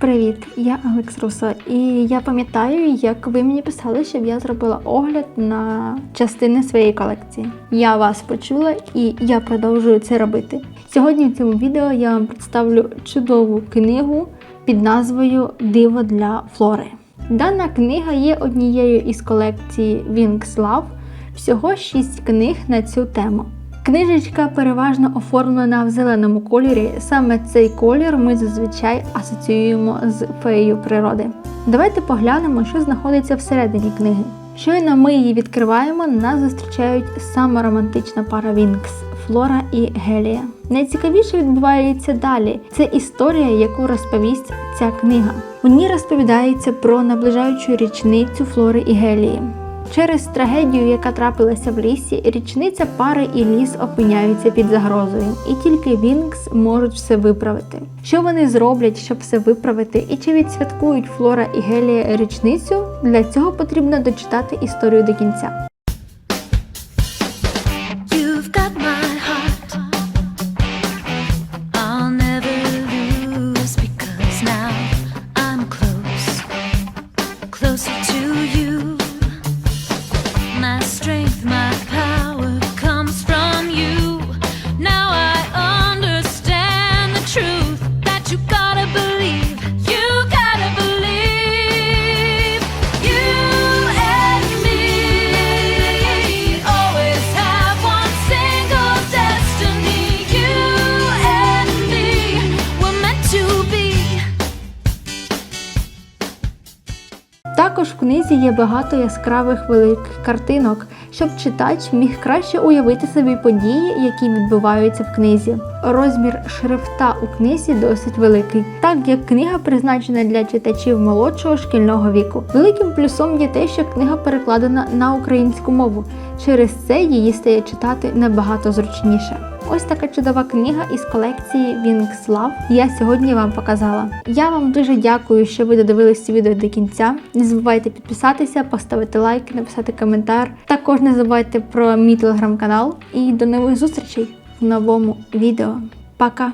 Привіт, я Алекс Руса, і я пам'ятаю, як ви мені писали, щоб я зробила огляд на частини своєї колекції. Я вас почула і я продовжую це робити. Сьогодні в цьому відео я вам представлю чудову книгу під назвою Диво для Флори. Дана книга є однією із колекції Wings Love. Всього 6 книг на цю тему. Книжечка переважно оформлена в зеленому кольорі. Саме цей колір ми зазвичай асоціюємо з феєю природи. Давайте поглянемо, що знаходиться всередині книги. Щойно ми її відкриваємо, нас зустрічають саме романтична пара Вінкс Флора і Гелія. Найцікавіше відбувається далі. Це історія, яку розповість ця книга. У ній розповідається про наближаючу річницю Флори і Гелії. Через трагедію, яка трапилася в лісі, річниця пари і ліс опиняються під загрозою, і тільки Вінкс можуть все виправити. Що вони зроблять, щоб все виправити, і чи відсвяткують Флора і Гелія річницю? Для цього потрібно дочитати історію до кінця. Також в книзі є багато яскравих великих картинок, щоб читач міг краще уявити собі події, які відбуваються в книзі. Розмір шрифта у книзі досить великий, так як книга призначена для читачів молодшого шкільного віку. Великим плюсом є те, що книга перекладена на українську мову. Через це її стає читати набагато зручніше. Ось така чудова книга із колекції Love я сьогодні вам показала. Я вам дуже дякую, що ви додивились це відео до кінця. Не забувайте підписатися, поставити лайк, написати коментар. Також не забувайте про мій телеграм-канал. І до нових зустрічей в новому відео. Пока!